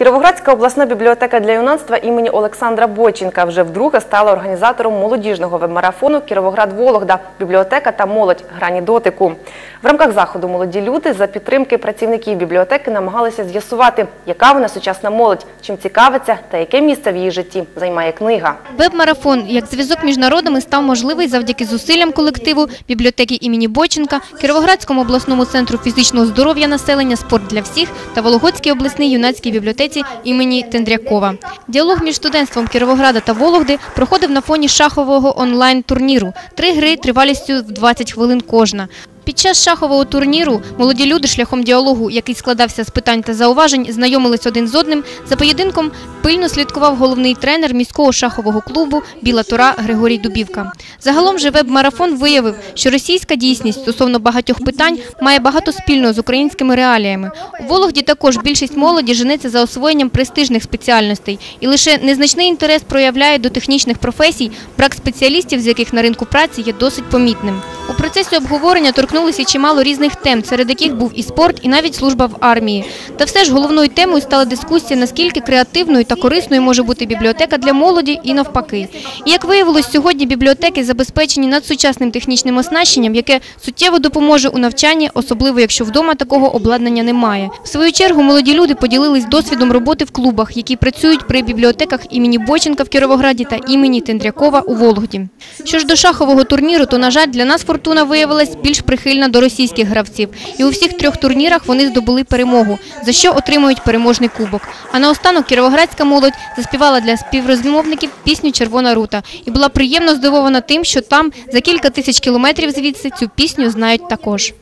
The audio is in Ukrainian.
Кіровоградська обласна бібліотека для юнацтва імені Олександра Бойченка вже вдруге стала організатором молодіжного веб-марафону Кіровоград Вологда бібліотека та молодь грані дотику. В рамках заходу молоді люди за підтримки працівників бібліотеки намагалися з'ясувати, яка вона сучасна молодь, чим цікавиться та яке місце в її житті займає книга. Веб-марафон як зв'язок між народами став можливий завдяки зусиллям колективу бібліотеки імені Боченка, Кіровоградському обласному центру фізичного здоров'я населення «Спорт для всіх» та Вологодській обласній юнацькій бібліотеці імені Тендрякова. Діалог між студентством Кіровограда та Вологди проходив на фоні шахового онлайн-турніру. Три гри тривалістю в 20 хвилин кожна. Під час шахового турніру молоді люди шляхом діалогу, який складався з питань та зауважень, знайомились один з одним. За поєдинком пильно слідкував головний тренер міського шахового клубу Біла Тора Григорій Дубівка. Загалом же веб-марафон виявив, що російська дійсність стосовно багатьох питань має багато спільного з українськими реаліями. У Вологді також більшість молоді женеться за освоєнням престижних спеціальностей, і лише незначний інтерес проявляє до технічних професій, брак спеціалістів, з яких на ринку праці є досить помітним. У процесі обговорення торкнулися чимало різних тем, серед яких був і спорт, і навіть служба в армії. Та все ж головною темою стала дискусія, наскільки креативною та корисною може бути бібліотека для молоді і навпаки. І як виявилось, сьогодні бібліотеки забезпечені надсучасним технічним оснащенням, яке суттєво допоможе у навчанні, особливо якщо вдома такого обладнання немає. В свою чергу молоді люди поділились досвідом роботи в клубах, які працюють при бібліотеках імені Боченка в Кіровограді та імені Тендрякова у Волгоді. Що ж до шахового турніру, то, на жаль, для нас фортуна виявилась більш прихильна до російських гравців. І у всіх трьох турнірах вони здобули перемогу, за що отримують переможний кубок. А наостанок кіровоградська молодь заспівала для співрозмовників пісню Червона рута і була приємно здивована тим, що там за кілька тисяч кілометрів звідси цю пісню знають також.